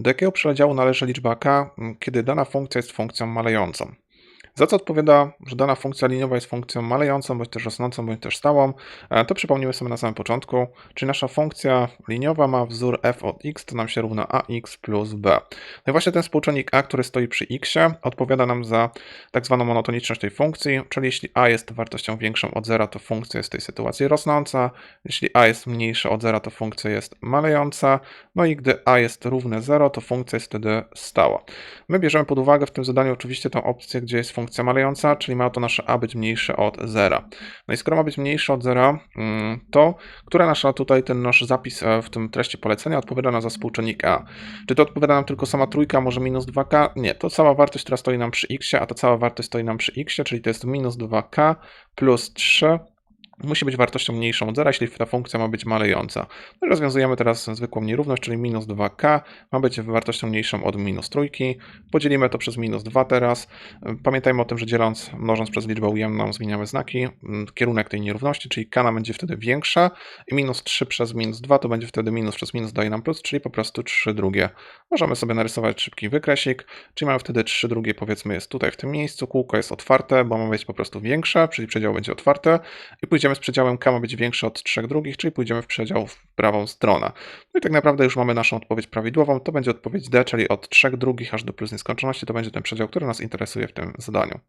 Do jakiego przedziału należy liczba k, kiedy dana funkcja jest funkcją malejącą? Za co odpowiada, że dana funkcja liniowa jest funkcją malejącą, bądź też rosnącą, bądź też stałą? E, To przypomnimy sobie na samym początku. Czyli nasza funkcja liniowa ma wzór f od x, to nam się równa ax plus b. No i właśnie ten współczynnik a, który stoi przy x, odpowiada nam za tak zwaną monotoniczność tej funkcji, czyli jeśli a jest wartością większą od zera, to funkcja jest w tej sytuacji rosnąca, jeśli a jest mniejsza od zera, to funkcja jest malejąca, no i gdy a jest równe 0, to funkcja jest wtedy stała. My bierzemy pod uwagę w tym zadaniu oczywiście tą opcję, gdzie jest funkcja malejąca, czyli ma to nasze a być mniejsze od 0. No i skoro ma być mniejsze od 0, mm, to która nasza tutaj, ten nasz zapis e, w tym treści polecenia odpowiada nam za współczynnik a? Czy to odpowiada nam tylko sama trójka, może minus 2k? Nie, to cała wartość, która stoi nam przy x, a ta cała wartość stoi nam przy x, czyli to jest minus 2k plus 3 musi być wartością mniejszą od zera, jeśli ta funkcja ma być malejąca. No rozwiązujemy teraz zwykłą nierówność, czyli minus 2k ma być wartością mniejszą od minus trójki. Podzielimy to przez minus 2 teraz. Pamiętajmy o tym, że dzieląc, mnożąc przez liczbę ujemną zmieniamy znaki, mm, kierunek tej nierówności, czyli k będzie wtedy większa i minus 3 przez minus 2 to będzie wtedy minus przez minus daje nam plus, czyli po prostu 3 drugie. Możemy sobie narysować szybki wykresik, czyli mamy wtedy 3 drugie powiedzmy jest tutaj w tym miejscu, kółko jest otwarte, bo ma być po prostu większe, czyli przedział będzie otwarty i pójdziemy z przedziałem k ma być większy od 3 drugich, czyli pójdziemy w przedział w prawą stronę. No i tak naprawdę już mamy naszą odpowiedź prawidłową, to będzie odpowiedź D, czyli od 3 drugich aż do plus nieskończoności, to będzie ten przedział, który nas interesuje w tym zadaniu.